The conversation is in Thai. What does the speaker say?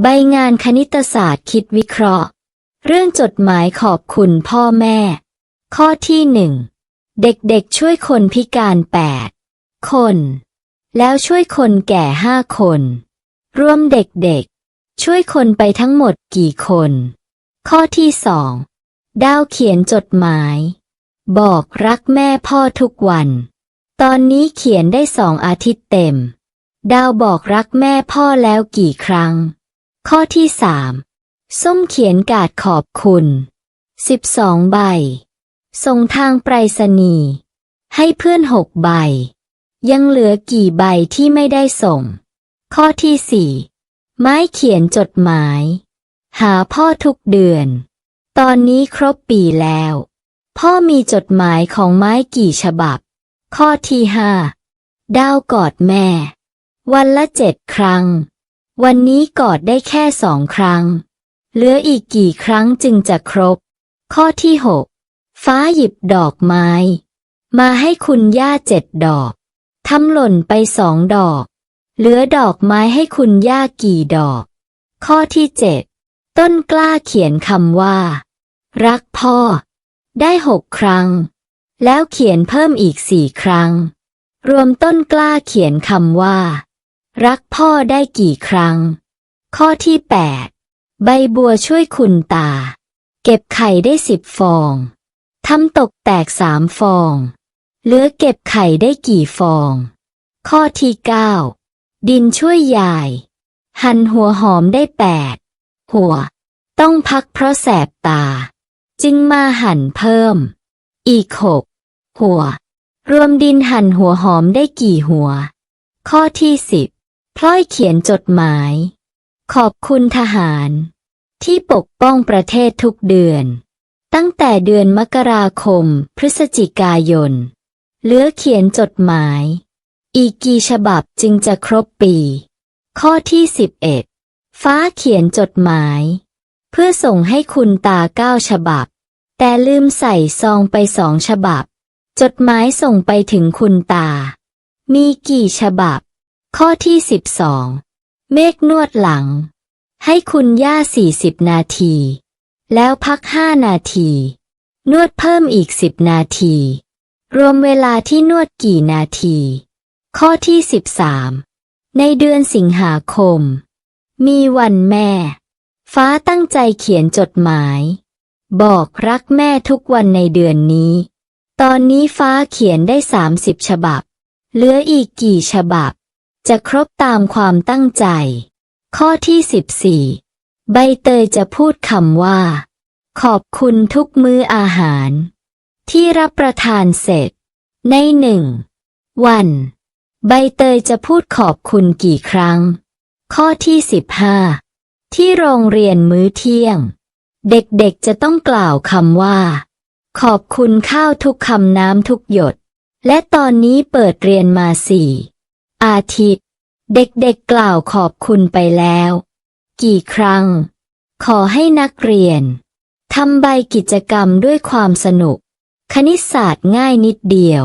ใบงานคณิตศาสตร์คิดวิเคราะห์ เรื่องจดหมายขอบคุณพ่อแม่ ข้อที่หนึ่งเด็กๆช่วยคนพิการแปดคน แล้วช่วยคนแก่ห้าคน รวมเด็กๆ ช่วยคนไปทั้งหมดกี่คน ข้อที่สองดาวเขียนจดหมาย บอกรักแม่พ่อทุกวัน ตอนนี้เขียนได้สองอาทิตย์เต็ม ดาวบอกรักแม่พ่อแล้วกี่ครั้ง ข้อที่สามส้มเขียนการ์ดขอบคุณสิบสองใบ ส่งทางไปรษณีย์ให้เพื่อนหกใบ ยังเหลือกี่ใบที่ไม่ได้ส่ง ข้อที่สี่ไม้เขียนจดหมาย หาพ่อทุกเดือน ตอนนี้ครบปีแล้ว พ่อมีจดหมายของไม้กี่ฉบับ ข้อที่ห้าดาวกอดแม่ วันละเจ็ดครั้ง วันนี้กอดได้แค่สองครั้ง เหลืออีกกี่ครั้งจึงจะครบ ข้อที่หกฟ้าหยิบดอกไม้ มาให้คุณย่าเจ็ดดอก ทำหล่นไปสองดอก เหลือดอกไม้ให้คุณย่ากี่ดอก ข้อที่เจ็ดต้นกล้าเขียนคำว่า รักพ่อ ได้หกครั้ง แล้วเขียนเพิ่มอีกสี่ครั้ง รวมต้นกล้าเขียนคำว่า รักพ่อได้กี่ครั้ง ข้อที่แปดใบบัวช่วยคุณตา เก็บไข่ได้สิบฟองทำตกแตกสามฟอง เหลือเก็บไข่ได้กี่ฟอง ข้อที่เก้าดินช่วยยาย หั่นหัวหอมได้แปดหัว ต้องพักเพราะแสบตา จึงมาหั่นเพิ่ม อีกหกหัว รวมดินหั่นหัวหอมได้กี่หัว ข้อที่สิบ พลอยเขียนจดหมาย ขอบคุณทหาร ที่ปกป้องประเทศทุกเดือน ตั้งแต่เดือนมกราคม พฤศจิกายน เหลือเขียนจดหมาย อีกกี่ฉบับจึงจะครบปี ข้อที่สิบเอ็ดฟ้าเขียนจดหมาย เพื่อส่งให้คุณตาเก้าฉบับ แต่ลืมใส่ซองไปสองฉบับ จดหมายส่งไปถึงคุณตา มีกี่ฉบับ ข้อที่สิบสองเมฆนวดหลัง ให้คุณย่าสี่สิบนาที แล้วพักห้านาที นวดเพิ่มอีกสิบนาที รวมเวลาที่นวดกี่นาที ข้อที่สิบสามในเดือนสิงหาคม มีวันแม่ ฟ้าตั้งใจเขียนจดหมาย บอกรักแม่ทุกวันในเดือนนี้ ตอนนี้ฟ้าเขียนได้สามสิบฉบับ เหลืออีกกี่ฉบับ จะครบตามความตั้งใจ ข้อที่สิบสี่ใบเตยจะพูดคำว่า ขอบคุณทุกมื้ออาหาร ที่รับประทานเสร็จ ในหนึ่งวัน ใบเตยจะพูดขอบคุณกี่ครั้ง ข้อที่สิบห้าที่โรงเรียนมื้อเที่ยง เด็กๆจะต้องกล่าวคำว่า ขอบคุณข้าวทุกคำน้ำทุกหยด และตอนนี้เปิดเรียนมาสี่ อาทิตย์ เด็กๆกล่าวขอบคุณไปแล้ว กี่ครั้ง ขอให้นักเรียนทำใบกิจกรรมด้วยความสนุก คณิตศาสตร์ง่ายนิดเดียว